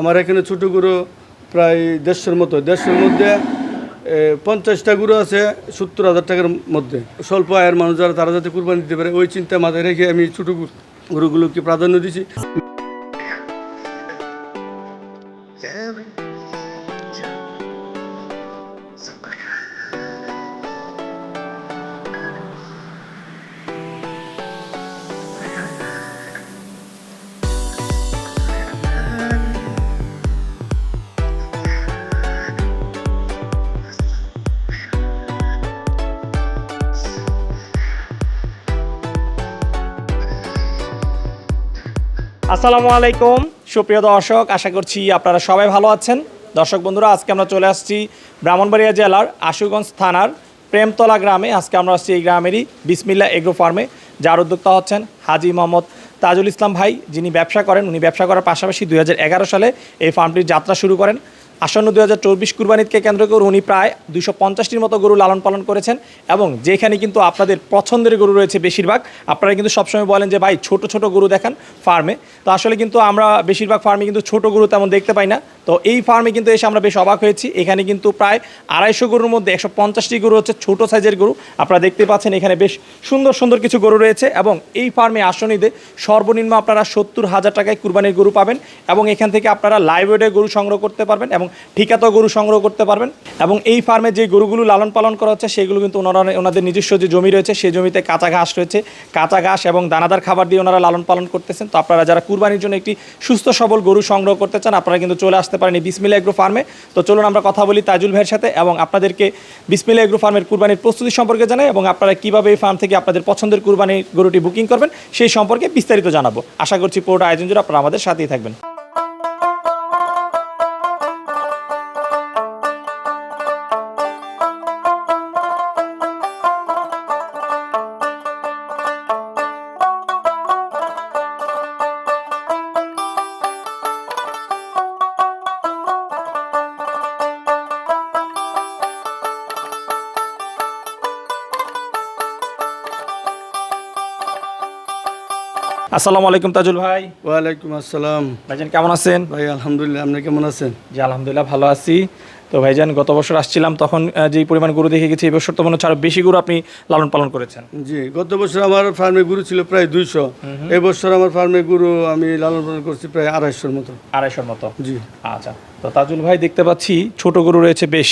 আমার এখানে ছোট গুরু প্রায় দেড়শোর মতো। দেড়শোর মধ্যে পঞ্চাশটা গুরু আছে, সত্তর হাজার টাকার মধ্যে। স্বল্প আয়ের মানুষ যারা, তারা যাতে কুরবানি দিতে পারে, ওই চিন্তা মাথায় রেখে আমি ছোট গুরুগুলোকে প্রাধান্য দিছি। আসসালামু আলাইকুম। সুপ্রিয় দর্শক, আশা করছি আপনারা সবাই ভালো আছেন। দর্শক বন্ধুরা, আজকে আমরা চলে আসছি ব্রাহ্মণবাড়িয়া জেলার আশুগঞ্জ থানার প্রেমতলা গ্রামে। আজকে আমরা আসছি এই গ্রামেরই বিসমিল্লা এগ্রো ফার্মে। যার উদ্যোক্তা হচ্ছেন হাজি মোহাম্মদ তাজুল ইসলাম ভাই। যিনি ব্যবসা করেন, উনি ব্যবসা করার পাশাপাশি দুই হাজার এগারো সালে এই ফার্মটির যাত্রা শুরু করেন। আসন্ন দুই হাজার চব্বিশ কুরবানিদকে কেন্দ্র করে উনি প্রায় দুশো পঞ্চাশটির মতো গরু লালন পালন করেছেন এবং যেখানে কিন্তু আপনাদের পছন্দের গরু রয়েছে বেশিরভাগ, আপনারা কিন্তু সবসময় বলেন যে, ভাই, ছোট ছোট গরু দেখান ফার্মে। তো আসলে কিন্তু আমরা বেশিরভাগ ফার্মে কিন্তু ছোট গরু তেমন দেখতে পাই না। তো এই ফার্মে কিন্তু এসে আমরা বেশ অবাক হয়েছি। এখানে কিন্তু প্রায় আড়াইশো গরুর মধ্যে একশো পঞ্চাশটি গরু হচ্ছে ছোট সাইজের গরু। আপনারা দেখতে পাচ্ছেন এখানে বেশ সুন্দর সুন্দর কিছু গরু রয়েছে এবং এই ফার্মে আসনিতে সর্বনিম্ন আপনারা সত্তর হাজার টাকায় কুরবানির গরু পাবেন এবং এখান থেকে আপনারা ওয়েটের গরু সংগ্রহ করতে পারবেন এবং ঠিকাতো গরু সংগ্রহ করতে পারবেন। এবং এই ফার্মে যে গরুগুলো লালন পালন করা হচ্ছে, সেগুলো কিন্তু ওনারা, ওনাদের নিজস্ব যে জমি রয়েছে সেই জমিতে কাঁচা ঘাস রয়েছে। কাঁচা ঘাস এবং দানাদার খাবার দিয়ে ওনারা লালন পালন করতেছেন। তো আপনারা যারা কুরবানির জন্য একটি সুস্থ সবল গরু সংগ্রহ করতে চান, আপনারা কিন্তু চলে আসতে পারেন এই বিসমিল্লা এগ্রো ফার্মে তো চলুন আমরা কথা বলি তাজুল ভাইয়ের সাথে এবং আপনাদেরকে বিসমিল্লা এগ্রো ফার্মের কুরবানির প্রস্তুতি সম্পর্কে জানাই এবং আপনারা কীভাবে এই ফার্ম থেকে আপনাদের পছন্দের কুরবানির গরুটি বুকিং করবেন, সেই সম্পর্কে বিস্তারিত জানাব। আশা করছি পুরোটা আয়োজন জুড়ে আপনারা আমাদের সাথেই থাকবেন। আসসালামু আলাইকুম তাজুল ভাই। ওয়ালাইকুম আসসালাম। ভাইজান কেমন আছেন? ভাই আলহামদুলিল্লাহ আপনি কেমন আছেন? জি আলহামদুলিল্লাহ ভালো আছি। তো ভাইজান গত বছর আসছিলাম তখন যেই পরিমাণ গরু দেখে গেছি এই বছর তো মনে হচ্ছে আরও বেশি গরু আপনি লালন পালন করেছেন। জি গত বছর আমার ফার্মে গরু ছিল প্রায় দুইশো। এবছর আমার ফার্মে গরু আমি লালন পালন করছি প্রায় আড়াইশোর মতো। আড়াইশোর মতো? জি। আচ্ছা তো তাজুল ভাই দেখতে পাচ্ছি ছোট গরু রয়েছে বেশ।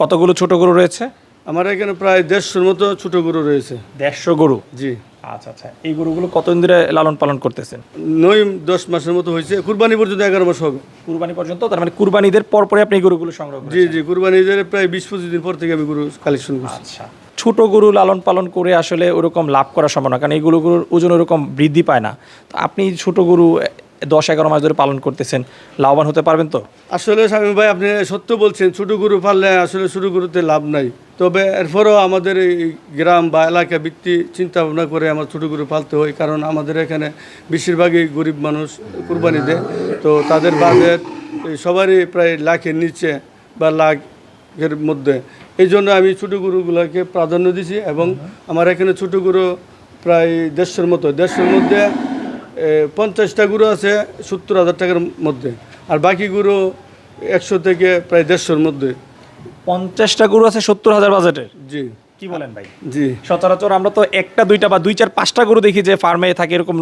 কতগুলো ছোট গরু রয়েছে? আমার এখানে প্রায় দেড়শোর মতো ছোট গরু রয়েছে। দেড়শো গরু? জি। আচ্ছা আচ্ছা। এই গরুগুলো কতদিন ধরে লালন পালন করতেছেন? নয় দশ মাসের মতো হয়েছে। কুরবানি পর্যন্ত এগারো মাস হবে। কুরবানি পর্যন্ত? তার মানে কুরবানিদের পর পরে আপনি এই গরুগুলো সংগ্রহ জি জি কুরবানি ঈদের প্রায় বিশ পঁচিশ দিন পর থেকে আমি গরু কালেকশন করছি। আচ্ছা। ছোট গরু লালন পালন করে আসলে ওরকম লাভ করা সম্ভব না কারণ এই গরুগুলোর ওজন ওরকম বৃদ্ধি পায় না। তো আপনি ছোট গরু দশ এগারো মাস ধরে পালন করতেছেন। লাভবান হতে পারবেন তো? আসলে স্বামী ভাই, আপনি সত্য বলছেন, ছোট গরু পাললে আসলে ছোট গরুতে লাভ নাই। তবে এরপরেও আমাদের এই গ্রাম বা এলাকা ভিত্তি চিন্তা ভাবনা করে আমার ছোট গরু পালতে হয়, কারণ আমাদের এখানে বেশিরভাগই গরিব মানুষ কুরবানি দেয়। তো তাদের বাজেট সবারই প্রায় লাখের নিচে বা লাখের মধ্যে। এই জন্য আমি ছোটো গরুগুলোকে প্রাধান্য দিছি এবং আমার এখানে ছোটো গরু প্রায় দেড়শোর মতো, দেড়শোর মধ্যে পঞ্চাশটা গরু আছে সত্তর হাজার টাকার মধ্যে। আর বাকি গরু একশো থেকে প্রায় দেড়শোর মধ্যে। পঞ্চাশটা গরু আছে সত্তর হাজার বাজেটের জি। কি বলেন ভাই? জি। সচরাচর আমরা তো একটা দুইটা বা দুই চার পাঁচটা গরু দেখি যে ফার্মে থাকে এরকম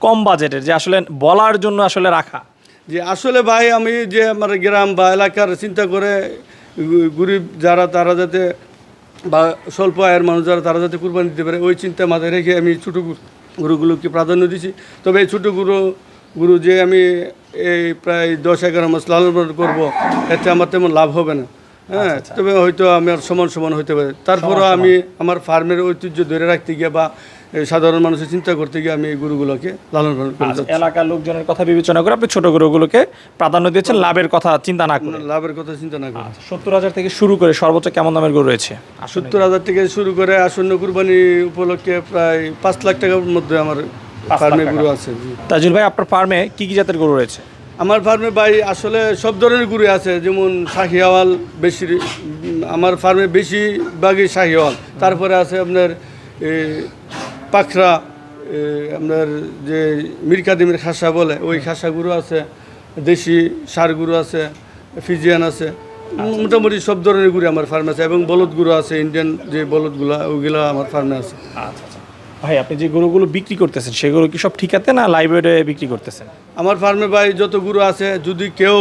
কম বাজেটের যে আসলে বলার জন্য আসলে রাখা। যে আসলে ভাই আমি যে আমার গ্রাম বা এলাকার চিন্তা করে গরিব যারা তারা যাতে বা স্বল্প আয়ের মানুষ যারা তারা যাতে কুরবানি দিতে পারে ওই চিন্তা মাথায় রেখে আমি ছোটো গরুগুলোকে প্রাধান্য দিছি। তবে এই ছোটো গুরু গুরু যে আমি এই প্রায় দশ এগারো মাস লালন পালন করব এতে আমার তেমন লাভ হবে না। হ্যাঁ তবে হয়তো আমার সমান সমান হইতে পারে। তারপরও আমি আমার ফার্মের ঐতিহ্য ধরে রাখতে গিয়ে বা সাধারণ মানুষের চিন্তা করতে গিয়ে আমি এই গরুগুলোকে লালন পালন করে যাচ্ছি। এলাকার লোকজনের কথা বিবেচনা করে আপনি ছোট গরুগুলোকে প্রাধান্য দিয়েছেন লাভের কথা চিন্তা না করে। লাভের কথা চিন্তা না করি। সত্তর হাজার থেকে শুরু করে সর্বোচ্চ কেমন দামের গরু রয়েছে? সত্তর হাজার থেকে শুরু করে আসন্ন কুরবানি উপলক্ষে প্রায় পাঁচ লাখ টাকার মধ্যে আমার ফার্মে গরু আছে। তাজুল ভাই আপনার ফার্মে কি কি জাতের গরু রয়েছে? আমার ফার্মে ভাই আসলে সব ধরনের গরু আছে যেমন শাহিওয়াল বেশি আমার ফার্মে বেশিরভাগই শাহিওয়াল। তারপরে আছে আপনার পাখরা আপনার যে মিরকাদিমের খাসা বলে ওই খাসা গরু আছে দেশি সার গুঁড়ো আছে ফিজিয়ান আছে মোটামুটি সব ধরনের গুঁড়ো আমার ফার্মে আছে এবং বলদ গুঁড়ো আছে ইন্ডিয়ান যে বলদগুলো ওইগুলো আমার ফার্মে আছে। আচ্ছা আচ্ছা। ভাই আপনি যে গরুগুলো বিক্রি করতেছেন সেগুলো কি সব ঠিকাতে না লাইব্রেরি বিক্রি করতেছেন? আমার ফার্মে ভাই যত গুরু আছে যদি কেউ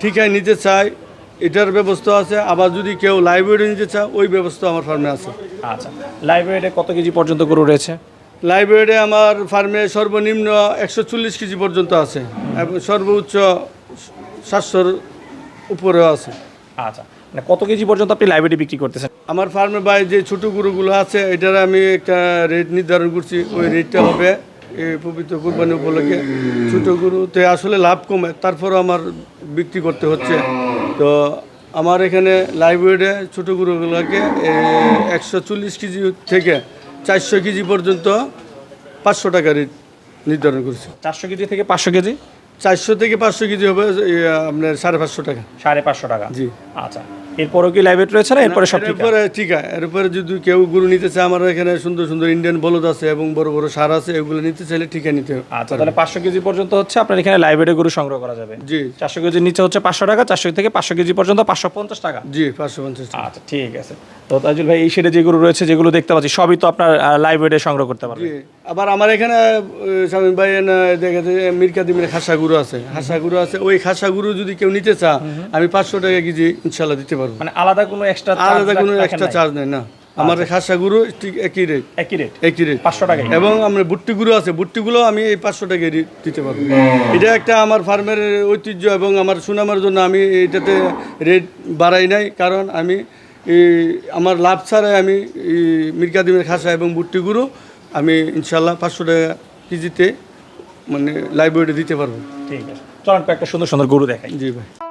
ঠিকায় নিতে চায় এটার ব্যবস্থা আছে। আবার যদি কেউ লাইব্রেরি নিতে চায় ওই ব্যবস্থা আমার ফার্মে আছে। আচ্ছা লাইব্রেরিতে কত কেজি পর্যন্ত গরু রয়েছে? লাইব্রেরি আমার ফার্মে সর্বনিম্ন একশো চল্লিশ কেজি পর্যন্ত আছে। এবং সর্বোচ্চ সাতশোর উপরেও আছে। আচ্ছা মানে কত কেজি পর্যন্ত আপনি লাইব্রেরি বিক্রি করতেছেন? আমার ফার্মে বাই যে ছোটো গরুগুলো আছে এটার আমি একটা রেট নির্ধারণ করছি। ওই রেটটা হবে এই পবিত্র কুরবানি উপলক্ষে। ছোটো গরুতে আসলে লাভ কমে তারপরও আমার বিক্রি করতে হচ্ছে। তো আমার এখানে লাইব্রেরিতে ছোটো গরুগুলোকে একশো চল্লিশ কেজি থেকে চারশো কেজি পর্যন্ত পাঁচশো টাকা রেট নির্ধারণ করছি। চারশো কেজি থেকে পাঁচশো কেজি? চারশো থেকে পাঁচশো কেজি হবে আপনার সাড়ে পাঁচশো টাকা। সাড়ে পাঁচশো টাকা। জি। আচ্ছা। এরপরেও কি লাইব্রেরি রয়েছে না? এরপরে সব? এরপরে ঠিক আছে। এরপরে যদি কেউ গুরু নিতে চায় আমার এখানে সুন্দর সুন্দর ইন্ডিয়ান বলদ আছে এবং বড় বড় সার আছে এগুলো নিতে চাইলে ঠিকা নিতে। আচ্ছা তাহলে পাঁচশো কেজি পর্যন্ত হচ্ছে আপনার এখানে লাইব্রেরি গরু সংগ্রহ করা যাবে। জি। চারশো কেজির নিচে হচ্ছে পাঁচশো টাকা চারশো থেকে পাঁচশো কেজি পর্যন্ত পাঁচশো পঞ্চাশ টাকা। জি পাঁচশো পঞ্চাশ আচ্ছা ঠিক আছে। তো তাজুল ভাই এই সেটে যেগুলো রয়েছে যেগুলো দেখতে পাচ্ছি সবই তো আপনার লাইব্রেরি সংগ্রহ করতে পারবে। আবার আমার এখানে স্বামী ভাই দেখা যায় মিরকা দিমের খাসা গুরু আছে। খাসা গুরু আছে ওই খাসা গুরু যদি কেউ নিতে চা আমি পাঁচশো টাকা কেজি ইনশাল্লাহ দিতে পারব। মানে আলাদা কোনো এক্সট্রা আলাদা কোনো এক্সট্রা চার্জ নেই? না। আমার খাসা গুরু ঠিক একই রেট একই রেট একই রেট পাঁচশো টাকাই এবং আমরা বুট্টিগুলো আছে বুট্টিগুলো আমি এই পাঁচশো টাকা দিতে পারব। এটা একটা আমার ফার্মের ঐতিহ্য এবং আমার সুনামের জন্য আমি এটাতে রেট বাড়াই নাই কারণ আমি আমার লাভ ছাড়াই আমি মির্কাদিমের খাসা এবং বুট্টিগুলো আমি ইনশাল্লাহ পাঁচশো টাকা কেজিতে মানে লাইব্রেরিতে দিতে পারব। ঠিক আছে। চলেন একটা সুন্দর সুন্দর গরু দেখাই। জি ভাই।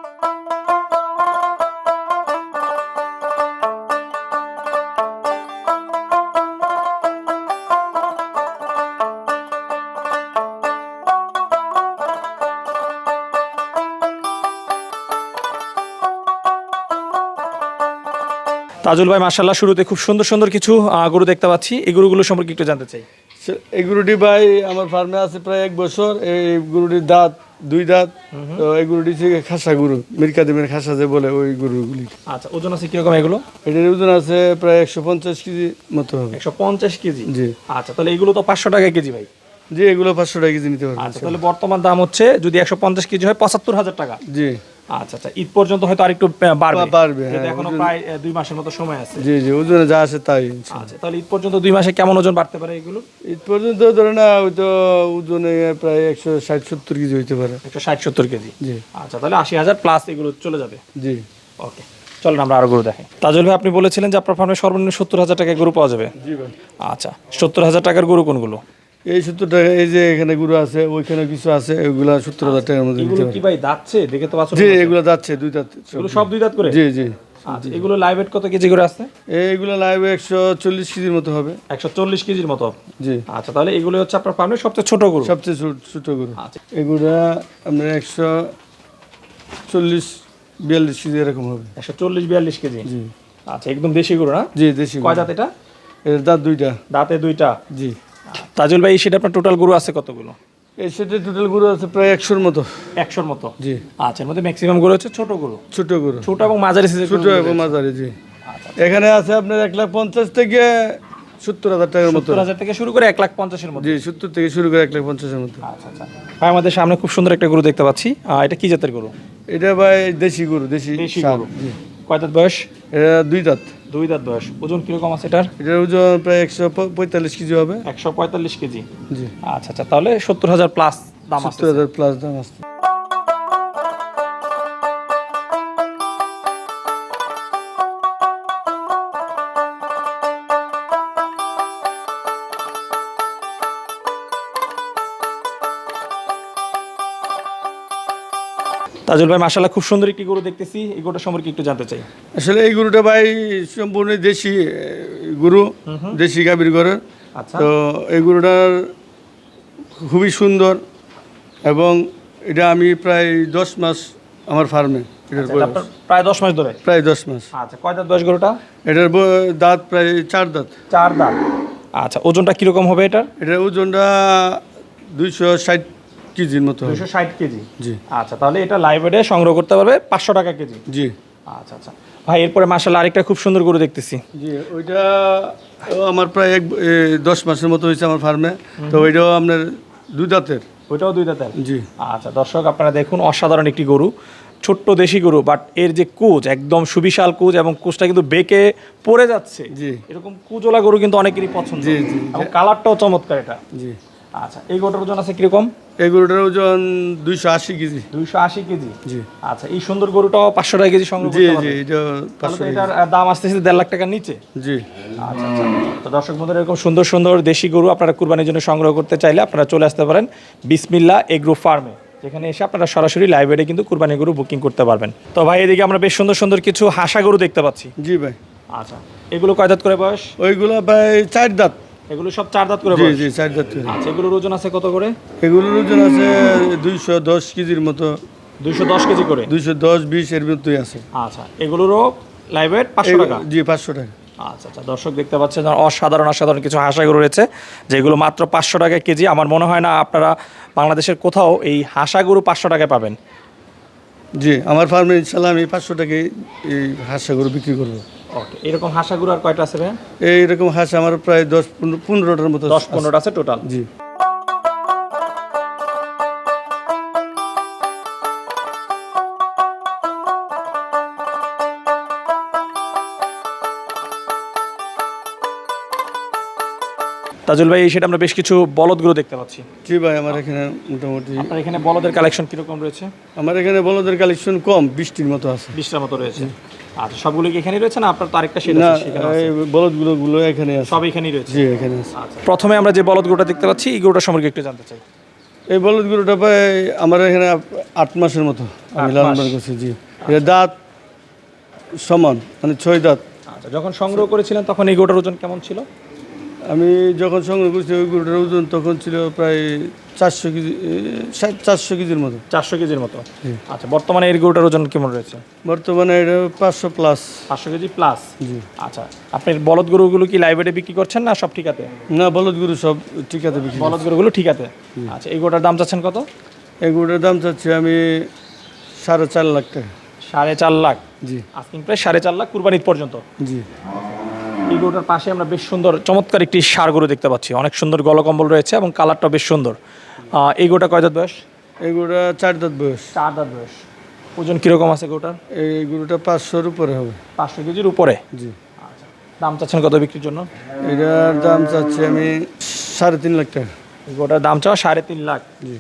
তাজুল ভাই মাসাল্লাহ শুরুতে খুব সুন্দর সুন্দর কিছু গরু দেখতে পাচ্ছি। এই গরুগুলো সম্পর্কে একটু জানতে চাই। এই গরুটি ভাই আমার ফার্মে আছে প্রায় এক বছর। এই গরুটির দাঁত দুই দাঁত। তো এই গরুটি থেকে খাসা গরু মির্কাদিমের খাসা যে বলে ওই গরুগুলি। আচ্ছা ওজন আছে কীরকম এগুলো? এটার ওজন আছে প্রায় একশো পঞ্চাশ কেজি মতো হবে। একশো পঞ্চাশ কেজি? জি। আচ্ছা তাহলে এগুলো তো পাঁচশো টাকা কেজি ভাই। জি এগুলো পাঁচশো টাকা কেজি নিতে পারবেন। আচ্ছা তাহলে বর্তমান দাম হচ্ছে যদি একশো পঞ্চাশ কেজি হয় পঁচাত্তর হাজার টাকা। জি। আচ্ছা আচ্ছা ঈদ পর্যন্ত হয়তো আরেকটু বাড়বে। বাড়বে, হ্যাঁ, এখনও প্রায় দুই মাসের মতো সময় আছে। জি জি ওজনে যা আছে তাই আচ্ছা তাহলে ঈদ পর্যন্ত দুই মাসে কেমন ওজন বাড়তে পারে এগুলো? ঈদ পর্যন্ত ধরে না হয়তো ওজনে প্রায় একশো ষাট সত্তর কেজি হইতে পারে। একশো ষাট সত্তর কেজি? জি। আচ্ছা তাহলে আশি হাজার প্লাস এগুলো চলে যাবে। জি। ওকে চলেন আমরা আরও গরু দেখাই তাজুল ভাই আপনি বলেছিলেন যে আপনার ফার্মে সর্বনিম্ন সত্তর হাজার টাকায় গরু পাওয়া যাবে। জি ভাই। আচ্ছা সত্তর হাজার টাকার গরু কোনগুলো? এই সত্তর টাকা এই যে এখানে গুরু আছে ওইখানে কিছু আছে ওইগুলা সত্তর হাজার টাকার মধ্যে এগুলো কি ভাই দাঁতছে দেখে তো বাছুর জি এগুলো যাচ্ছে দুই দাঁত সব। এগুলো সব দুই দাঁত করে? জি জি। আচ্ছা এগুলো লাইভ কত কেজি করে আছে এইগুলো লাইভ একশো চল্লিশ কেজির মতো হবে। একশো চল্লিশ কেজির মতো? জি। আচ্ছা তাহলে এগুলো হচ্ছে আপনার ফার্মের সবচেয়ে ছোট গরু। সবচেয়ে ছোট ছোট গরু। আচ্ছা। এগুলা আপনার একশো চল্লিশ বিয়াল্লিশ কেজি এরকম হবে। একশো চল্লিশ বিয়াল্লিশ কেজি? জি। আচ্ছা একদম দেশি গরু না? জি দেশি কয় দাঁত এটা? এর দাঁত দুইটা। দাঁতে দুইটা? জি। তাজুল ভাই সেটা আপনার টোটাল গরু আছে কতগুলো? এই সেটে টোটাল গরু আছে প্রায় একশোর মতো। একশোর মতো? জি। আচ্ছা এর মধ্যে ম্যাক্সিমাম গরু হচ্ছে ছোট গরু? ছোট গরু। ছোট এবং মাঝারি সাইজের ছোট এবং মাঝারি জি। আচ্ছা। এখানে আছে আপনার এক লাখ পঞ্চাশ থেকে সত্তর হাজার টাকার মতো। হাজার থেকে শুরু করে এক লাখ পঞ্চাশের মধ্যে জি সত্তর থেকে শুরু করে এক লাখ পঞ্চাশের মতো। আচ্ছা আচ্ছা। ভাই আমাদের সামনে খুব সুন্দর একটা গরু দেখতে পাচ্ছি। এটা কি জাতের গরু? এটা ভাই দেশি গরু দেশি দেশি গরু। কয় দাঁত বয়স? এটা দুই দাঁত। দুই দাঁত বয়স। ওজন কীরকম আছে এটার? এটার ওজন প্রায় একশো পঁয়তাল্লিশ কেজি হবে। একশো পঁয়তাল্লিশ কেজি। জি। আচ্ছা আচ্ছা তাহলে সত্তর হাজার প্লাস দাম আসতে সত্তর হাজার প্লাস দাম আসছে তাজুল ভাই মাসাল্লাহ খুব সুন্দর একটি গরু দেখতেছি। এই গরুটা সম্পর্কে একটু জানতে চাই। আসলে এই গরুটা ভাই সম্পূর্ণ দেশি গরু দেশি গাভীর ঘরের। আচ্ছা। তো এই গরুটার খুবই সুন্দর এবং এটা আমি প্রায় দশ মাস আমার ফার্মে এটা বয়স। প্রায় দশ মাস ধরে? প্রায় দশ মাস। আচ্ছা কয় দাঁত বয়স গরুটা? এটার দাঁত প্রায় চার দাঁত। চার দাঁত। আচ্ছা ওজনটা কীরকম হবে এটার? এটার ওজনটা দুইশো ষাট কেজির মতো। দুশো ষাট কেজি? জি। আচ্ছা তাহলে এটা লাইব্রেরি সংগ্রহ করতে পারবে পাঁচশো টাকা কেজি? জি। আচ্ছা আচ্ছা। ভাই এরপরে মাসাল্লাহ আরেকটা খুব সুন্দর গরু দেখতেছি। জি ওইটা আমার প্রায় এক দশ মাসের মতো হয়েছে আমার ফার্মে। তো ওইটাও আপনার দুই দাঁতের। ওইটাও দুই দাঁতের? জি। আচ্ছা দর্শক আপনারা দেখুন অসাধারণ একটি গরু। ছোট্ট দেশি গরু বাট এর যে কুচ একদম সুবিশাল কুচ এবং কুচটা কিন্তু বেঁকে পড়ে যাচ্ছে। জি। এরকম কুচওয়ালা গরু কিন্তু অনেকেরই পছন্দ। জি, জি। এবং কালারটাও চমৎকার এটা। জি। আচ্ছা এই গরুটার ওজন আছে কীরকম? এই গরুটার ওজন দুইশো আশি কেজি। দুইশো আশি কেজি? জি। আচ্ছা এই সুন্দর গরুটাও পাঁচশো টাকা কেজি সংগ্রহ জি জি এটা পাঁচশো এটার দাম আসতেছে দেড় লাখ টাকার নিচে? জি। আচ্ছা আচ্ছা। তো দর্শক বন্ধুরা এরকম সুন্দর সুন্দর দেশি গরু আপনারা কুরবানির জন্য সংগ্রহ করতে চাইলে আপনারা চলে আসতে পারেন বিসমিল্লা এগ্রো ফার্মে। যেখানে এসে আপনারা সরাসরি লাইব্রেরি কিন্তু কুরবানি গরু বুকিং করতে পারবেন। তো ভাই এদিকে আমরা বেশ সুন্দর সুন্দর কিছু হাসা গরু দেখতে পাচ্ছি। জি ভাই। আচ্ছা এগুলো কয় দাঁত করে বয়স? ওইগুলো ভাই চার দাঁত। এগুলো সব চার দাঁত করে জি জি চার দাঁত করে। আচ্ছা এগুলোর ওজন আছে কত করে? এগুলোর ওজন আছে দুইশো দশ কেজির মতো। দুইশো দশ কেজি করে? দুইশো দশ বিশ এর মতোই আছে। আচ্ছা এগুলোরও লাইব্রেরি পাঁচশো টাকা? জি পাঁচশো টাকা। আচ্ছা আচ্ছা দর্শক দেখতে পাচ্ছেন অসাধারণ অসাধারণ কিছু হাঁসা গরু রয়েছে যেগুলো মাত্র পাঁচশো টাকা কেজি। আমার মনে হয় না আপনারা বাংলাদেশের কোথাও এই হাঁসা গরু পাঁচশো টাকায় পাবেন। জি আমার ফার্মে ইনশাল্লাহ আমি পাঁচশো টাকায় এই হাঁসা গরু বিক্রি করব। ওকে এরকম হাঁসা গরু আর কয়টা আছে ভাই এইরকম হাঁস আমার প্রায় দশ পনেরো পনেরোটার মতো দশ পনেরোটা আছে টোটাল জি। তাজুল ভাই এই সেটা আমরা বেশ কিছু বলদ গরু দেখতে পাচ্ছি। জি ভাই আমার এখানে মোটামুটি আপনার এখানে বলদের কালেকশন কীরকম রয়েছে? আমার এখানে বলদের কালেকশন কম বৃষ্টির মতো আছে। বিশটার মতো রয়েছে। আচ্ছা সবগুলো কি এখানেই রয়েছে না আপনার তো আরেকটা সেট না বলদগুলো গুলো এখানে আছে। সব এখানেই রয়েছে? জি এখানে আছে। আচ্ছা। প্রথমে আমরা যে বলদ গরুটা দেখতে পাচ্ছি এই গরুটা সম্পর্কে একটু জানতে চাই। এই বলদগুলোটা প্রায় আমার এখানে আট মাসের মতো। আমি লালন পালন করছি জি। এটা দাঁত সমান মানে ছয় দাঁত। আচ্ছা যখন সংগ্রহ করেছিলেন তখন এই গরুটার ওজন কেমন ছিল? আমি যখন সংগ্রহ করছি ওই গরুটার ওজন তখন ছিল প্রায় চারশো কেজি চারশো কেজির মতো। চারশো কেজির মতো? আচ্ছা বর্তমানে এই গরুটার ওজন কেমন রয়েছে? বর্তমানে এটা পাঁচশো প্লাস। পাঁচশো কেজি প্লাস? জি। আচ্ছা আপনি বলদ গরুগুলো কি লাইব্রেরি বিক্রি করছেন না সব ঠিকাতে? না বলদ গরু সব টিকাতে বিক্রি বলদ গরুগুলো ঠিকাতে? আচ্ছা এই গরুটার দাম চাচ্ছেন কত? এই গরুটার দাম চাচ্ছি আমি সাড়ে চার লাখ টাকা। সাড়ে চার লাখ? জি। আস্কিং প্রায় সাড়ে চার লাখ কুরবানির পর্যন্ত। জি। এই গরুটার পাশে আমরা বেশ সুন্দর চমৎকার একটি সার গরু দেখতে পাচ্ছি। অনেক সুন্দর গলকম্বল রয়েছে এবং কালারটা বেশ সুন্দর। এই গরুটা কয় দাঁত বয়স? এই গরুটা চার দাঁত বয়স। চার দাঁত বয়স। ওজন কীরকম আছে গরুটার? এই গরুটা পাঁচশোর উপরে হবে। পাঁচশো কেজির উপরে? জি। আচ্ছা। দাম চাচ্ছেন কত বিক্রির জন্য? এটার দাম চাচ্ছি আমি সাড়ে তিন লাখ টাকা। গোটার দাম চাওয়া সাড়ে তিন লাখ। জি।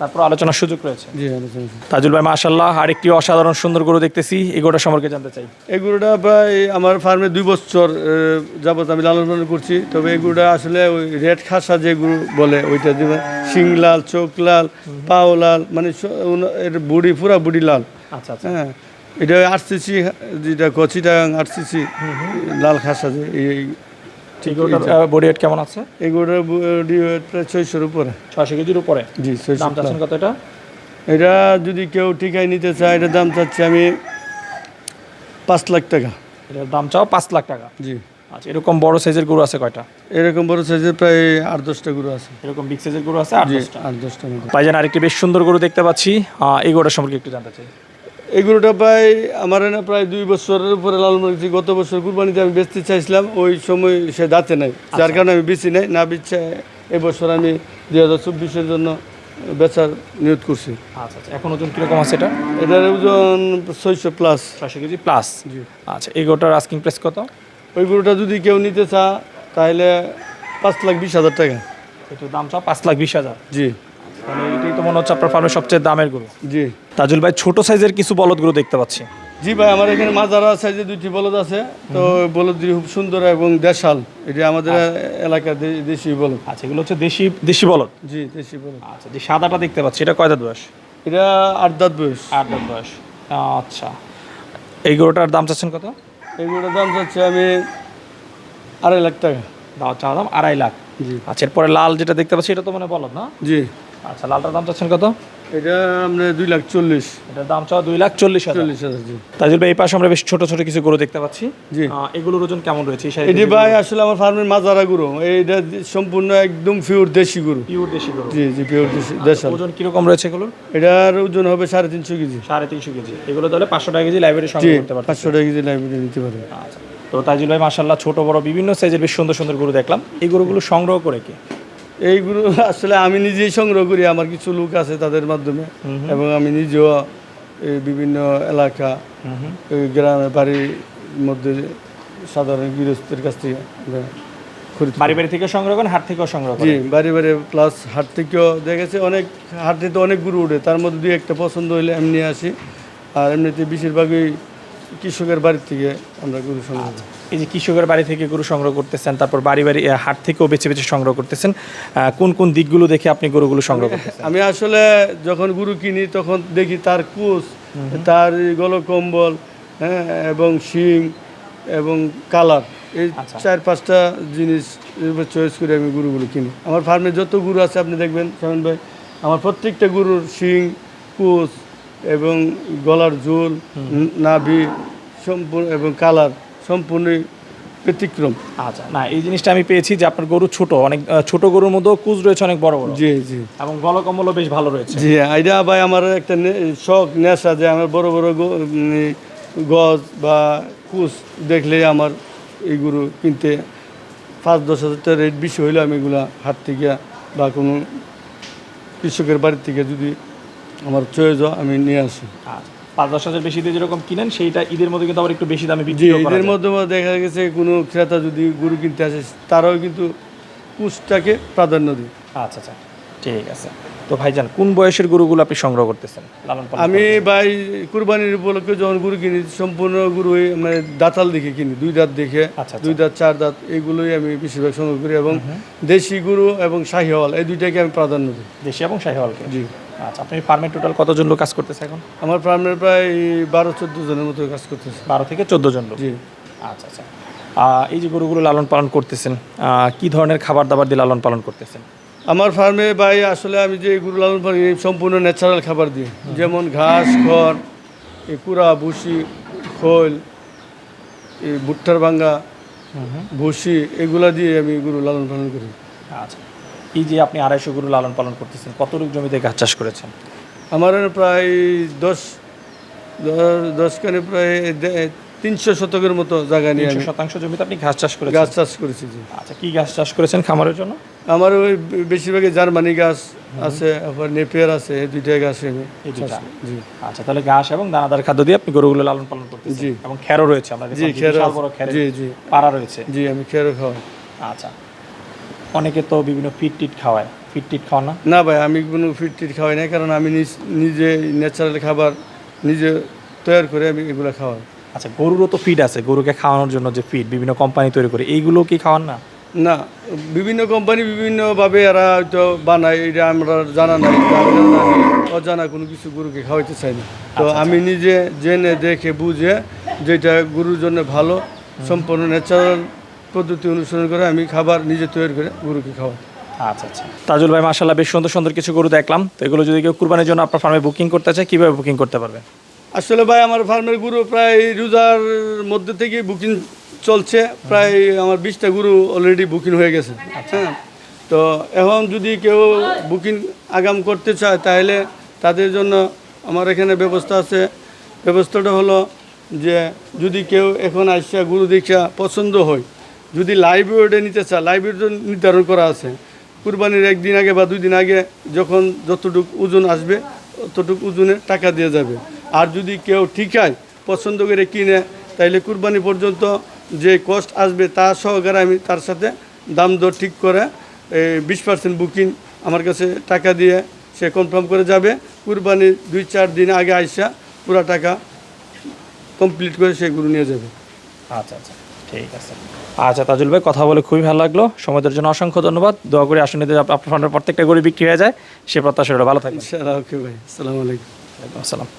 তারপর আলোচনার সুযোগ রয়েছে। জি আলোচনা তাজুল ভাই মাশাল্লাহ আরেকটি অসাধারণ সুন্দর গরু দেখতেছি। এই গরুটা সম্পর্কে জানতে চাই। এই গরুটা প্রায় আমার ফার্মে দুই বছর যাবত আমি লালন পালন করছি। তবে এই গরুটা আসলে ওই রেড খাসা যে গরু বলে ওইটা দিবে শিং লাল চোখ লাল পাও লাল মানে এর বুড়ি পুরা বুড়ি লাল। আচ্ছা আচ্ছা। হ্যাঁ এটা আরসিসি যেটা কচিটা আরসিসি লাল খাসা যে এই ঠিক গরুটার বডি ওয়েট কেমন আছে? এই গরুটার বডি ওয়েট প্রায় ছয়শোর উপরে। ছয়শো কেজির উপরে? জি ছয়শো দাম চাচ্ছেন কত এটা? এটা যদি কেউ নিতে চায় এটার দাম চাচ্ছি আমি পাঁচ লাখ টাকা। এটার দাম চাও পাঁচ লাখ টাকা? জি। আচ্ছা এরকম বড় সাইজের গরু আছে কয়টা? এরকম বড় সাইজের প্রায় আট দশটা গরু আছে। এরকম বিগ সাইজের গরু আছে আট দশটা? আট মতো। আরেকটি বেশ সুন্দর গরু দেখতে পাচ্ছি। এই গরুটা সম্পর্কে একটু জানতে চাই। এই গরুটা প্রায় আমার না প্রায় দুই বছরের উপরে লালন করেছি। গত বছর কুরবানিতে আমি বেচতে চাইছিলাম ওই সময় সে দাঁতে নাই। যার কারণে আমি বেশি নাই। না বেচছে এবছর আমি দুই হাজার চব্বিশের জন্য বেচার নিয়োগ করছি। আচ্ছা আচ্ছা। এখন ওজন কীরকম আছে এটা? এটার ওজন ছয়শো প্লাস ছয়শো কেজি প্লাস জি। আচ্ছা এই গরুটার আস্কিং প্রাইস কত? ওই গরুটা যদি কেউ নিতে চা তাহলে পাঁচ লাখ বিশ হাজার টাকা। এটার দাম চাও পাঁচ লাখ বিশ হাজার? জি। তাহলে এটাই তো মনে হচ্ছে আপনার ফার্মের সবচেয়ে দামের গরু। জি। তাজুল ভাই ছোট সাইজের কিছু বলদ গরু দেখতে পাচ্ছি। জি ভাই আমার এখানে মাজারা সাইজে দুইটি বলদ আছে। তো বলদ দুটি খুব সুন্দর এবং দেশাল। এটি আমাদের এলাকার দেশি বলদ। আচ্ছা এগুলো হচ্ছে দেশি দেশি বলদ? জি দেশি বলদ। আচ্ছা যে সাদাটা দেখতে পাচ্ছি এটা কয় দাঁত বয়স? এটা আট দাঁত বয়স। আট দাঁত বয়স। আচ্ছা। এই গরুটার দাম চাচ্ছেন কত? এগুলোর দাম চাচ্ছে আমি আড়াই লাখ টাকা। দাও চাওয়া দাম আড়াই লাখ। জি। আচ্ছা এরপরে লাল যেটা দেখতে পাচ্ছি এটা তো মানে বলদ না? জি। আচ্ছা লালটার দাম চাচ্ছেন কত? এটা আমরা দুই লাখ চল্লিশ। এটার দাম চাওয়া দুই লাখ চল্লিশ চল্লিশ হাজার জি। তাজুল ভাই এই পাশে আমরা বেশ ছোট ছোট কিছু গরু দেখতে পাচ্ছি। জি। এগুলোর ওজন কেমন রয়েছে? এটি ভাই আসলে আমার ফার্মের মাজারা গরু। এইটা সম্পূর্ণ একদম পিওর দেশি গরু। পিওর দেশি গরু। জি জি পিওর দেশি দেশাল। ওজন কীরকম রয়েছে এগুলোর? এটার ওজন হবে সাড়ে তিনশো কেজি। সাড়ে তিনশো কেজি। এগুলো তাহলে পাঁচশো টাকা কেজি লাইব্রেরি সংগ্রহ করতে পারবেন পাঁচশো টাকা কেজি লাইব্রেরি নিতে পারে। আচ্ছা তো তাজুল ভাই মাসাল্লাহ ছোট বড় বিভিন্ন সাইজের বেশ সুন্দর সুন্দর গরু দেখলাম। এই গরুগুলো সংগ্রহ করে কি? এইগুলো আসলে আমি নিজেই সংগ্রহ করি আমার কিছু লোক আছে তাদের মাধ্যমে। এবং আমি নিজেও এই বিভিন্ন এলাকা এই গ্রামে বাড়ির মধ্যে সাধারণ গৃহস্থের কাছ থেকে বাড়ি বাড়ি থেকে সংগ্রহ করেন হাট থেকেও সংগ্রহ জি বাড়ি বাড়ি প্লাস হাট থেকেও দেখেছে অনেক হাটে তো অনেক গরু উঠে তার মধ্যে দুই একটা পছন্দ হইলে এমনি আসি। আর এমনিতে বেশিরভাগই কৃষকের বাড়ির থেকে আমরা গরু সংগ্রহ করি। এই যে কৃষকের বাড়ি থেকে গরু সংগ্রহ করতেছেন তারপর বাড়ি বাড়ি হাট থেকেও বেছে বেছে সংগ্রহ করতেছেন কোন কোন দিকগুলো দেখে আপনি গরুগুলো সংগ্রহ করতেছেন? আমি আসলে যখন গরু কিনি তখন দেখি তার কুচ তার গলকম্বল হ্যাঁ এবং শিং এবং কালার। এই আচ্ছা। চার পাঁচটা জিনিস চয়েস করে আমি গরুগুলো কিনি। আমার ফার্মে যত গরু আছে আপনি দেখবেন শামিন ভাই আমার প্রত্যেকটা গরুর শিং কুচ এবং গলার ঝোল নাভি সম্পূর্ণ এবং কালার। সম্পূর্ণই ব্যতিক্রম। আচ্ছা না এই জিনিসটা আমি পেয়েছি যে আপনার গরু ছোট অনেক ছোট গরুর মধ্যেও কুচ রয়েছে অনেক বড় বড়। জি জি। এবং গলকম্বলও বেশ ভালো রয়েছে। জি আইডিয়া ভাই আমার একটা শখ নেশা যে আমার বড় বড় গজ বা কুচ দেখলে আমার এই গরু কিনতে পাঁচ দশ হাজার টাকা রেট বেশি হইলে আমি এগুলা হাট থেকে বা কোনো কৃষকের বাড়ির থেকে যদি আমার চয়েস হয় আমি নিয়ে আসি। আচ্ছা। পাঁচ দশ হাজার বেশি দিয়ে যেরকম কিনেন সেইটা ঈদের মধ্যে কিন্তু আবার একটু বেশি দামে বিক্রি ঈদের মধ্যে দেখা গেছে কোনো ক্রেতা যদি গরু কিনতে আসে তারাও কিন্তু কুচটাকে প্রাধান্য দিই আচ্ছা আচ্ছা। ঠিক আছে। তো ভাইজান কোন বয়সের গরুগুলো আপনি সংগ্রহ করতেছেন? লালন পালন আমি ভাই কুরবানির উপলক্ষে যখন গরু কিনি সম্পূর্ণ গরু মানে দাঁতাল দেখে কিনি দুই দাঁত দেখে আচ্ছা, দুই দাঁত চার দাঁত এইগুলোই আমি বেশিরভাগ সংগ্রহ করি এবং দেশি গরু এবং শাহিওয়াল এই দুইটাকে আমি প্রাধান্য দিই। দেশি এবং শাহিওয়ালকে? জি। আচ্ছা আপনি ফার্মে টোটাল কতজন লোক কাজ করতেছে এখন? আমার ফার্মের প্রায় বারো চোদ্দ জনের মতো কাজ করতেছে। বারো থেকে চোদ্দ জন লোক? জি। আচ্ছা আচ্ছা। এই যে গরুগুলো লালন পালন করতেছেন কি ধরনের খাবার দাবার দিয়ে লালন পালন করতেছেন? আমার ফার্মে ভাই আসলে আমি যে গরু লালন পালন সম্পূর্ণ ন্যাচারাল খাবার দিই যেমন ঘাস খড় এই কুড়া ভুসি খোল এই ভুট্টার ভাঙ্গা ভুসি এগুলা দিয়ে আমি গরু লালন পালন করি। আচ্ছা। এই যে আপনি আড়াইশো গরু লালন পালন করতেছেন কতটুকু জমিতে গাছ চাষ করেছেন? আমার প্রায় দশ দশ- দশখানে প্রায় তিনশো শতকের মতো জায়গা নিয়ে আমি শতাংশ জমিতে আপনি ঘাস চাষ করেছেন? গাছ চাষ করেছি জি। আচ্ছা কি গাছ চাষ করেছেন খামারের জন্য? আমার ওই বেশিরভাগই জার্মানি গাছ আছে আবার নেপিয়ার আছে এই দুইটা? গাছ আমি। জি। আচ্ছা তাহলে ঘাস এবং দানাদার খাদ্য দিয়ে আপনি গরুগুলো লালন পালন করতেছেন। জি। এবং খেরও রয়েছে আমরা জি খেরের জি জি। পাড়া রয়েছে। জি আমি খেয়ারও খাওয়াই। আচ্ছা অনেকে তো বিভিন্ন ফিট টিট খাওয়ায়। ফিট টিট খাওয়ান না? না ভাই আমি কোনো ফিট টিট খাওয়াই না কারণ আমি নিজে ন্যাচারাল খাবার নিজে তৈরি করে আমি এগুলো খাওয়াই। আচ্ছা গরুরও তো ফিড আছে গরুকে খাওয়ানোর জন্য যে ফিড বিভিন্ন কোম্পানি তৈরি করে এইগুলো কি খাওয়ান না? না বিভিন্ন কোম্পানি বিভিন্নভাবে এরা হয়তো বানায় এটা আমরা জানা নাই অজানা কোনো কিছু গরুকে খাওয়াইতে চাই না। তো আমি নিজে জেনে দেখে বুঝে যেটা গরুর জন্য ভালো সম্পূর্ণ ন্যাচারাল পদ্ধতি অনুসরণ করে আমি খাবার নিজে তৈরি করে গরুকে খাওয়াই। আচ্ছা আচ্ছা। তাজুল ভাই মাসাল্লাহ বেশ সুন্দর সুন্দর কিছু গরু দেখলাম। তো এগুলো যদি কেউ কুরবানির জন্য আপনার ফার্মে বুকিং করতে চায় কীভাবে বুকিং করতে পারবে? আসলে ভাই, আমার ফার্মের গরু প্রায় রোজার মধ্যে থেকে বুকিং চলছে। প্রায় আমার বিশটা গরু অলরেডি বুকিং হয়ে গেছে। হ্যাঁ তো এখন যদি কেউ বুকিং আগাম করতে চায়, তাহলে তাদের জন্য আমার এখানে ব্যবস্থা আছে। ব্যবস্থাটা হলো যে, যদি কেউ এখন আসা গুরু দেখা পছন্দ হয়, যদি লাইভ নিতে চায় লাইভ ওয়েট নির্ধারণ করা আছে। কুরবানির একদিন আগে বা দুই দিন আগে যখন যতটুকু ওজন আসবে, ততটুকু ওজনে টাকা দিয়ে যাবে। আর যদি কেউ ঠিকায় পছন্দ করে কিনে তাইলে কুরবানি পর্যন্ত যে কস্ট আসবে তা সহকারে আমি তার সাথে দাম দর ঠিক করে বিশ পার্সেন্ট বুকিং আমার কাছে টাকা দিয়ে সে কনফার্ম করে যাবে। কুরবানির দুই চার দিন আগে আইসা পুরা টাকা কমপ্লিট করে সে গরু নিয়ে যাবে। আচ্ছা আচ্ছা ঠিক আছে। আচ্ছা তাজুল ভাই কথা বলে খুবই ভালো লাগল। সময়ের জন্য অসংখ্য ধন্যবাদ। দোয়া করে আসলে আপনার প্রত্যেকটা গরু বিক্রি হয়ে যায় সে প্রত্যাশা। ভালো থাকবে ওকে ভাই আসসালামু আলাইকুম। আসসালাম।